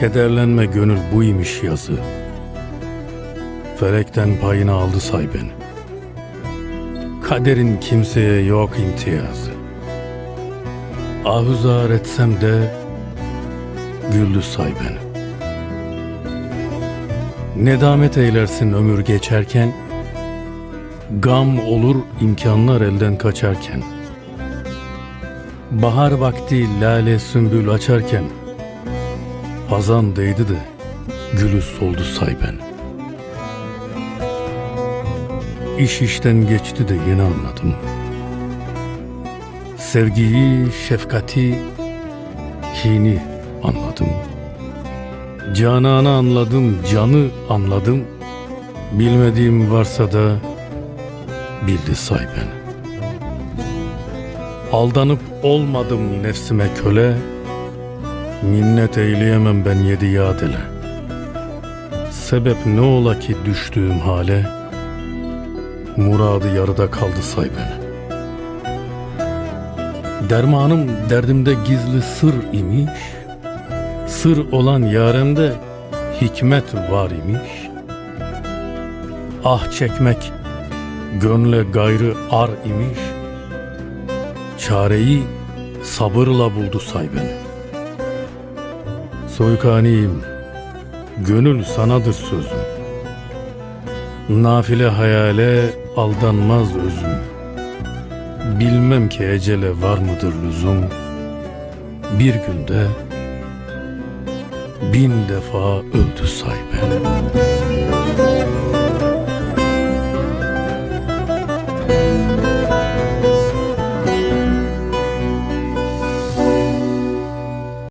Kederlenme gönül buymuş yazı. Felekten payını aldı say beni. Kaderin kimseye yok imtiyazı. Ahuzar etsem de güldü say beni. Nedamet eylersin ömür geçerken, Gam olur imkanlar elden kaçarken. Bahar vakti lale sümbül açarken, Hazan değdi de gülü soldu say ben. İş işten geçti de yeni anladım. Sevgiyi, şefkati, kini anladım. Cananı anladım, canı anladım. Bilmediğim varsa da bildi say ben. Aldanıp olmadım nefsime köle, minnet eyleyemem ben yedi yadele. Sebep ne ola ki düştüğüm hale, muradı yarıda kaldı say beni. Dermanım derdimde gizli sır imiş, sır olan yaremde hikmet var imiş. Ah çekmek gönle gayrı ar imiş, çareyi sabırla buldu say beni. Soykaniyim, gönül sanadır sözüm. Nafile hayale aldanmaz özüm. Bilmem ki ecele var mıdır lüzum. Bir günde bin defa öldü say beni.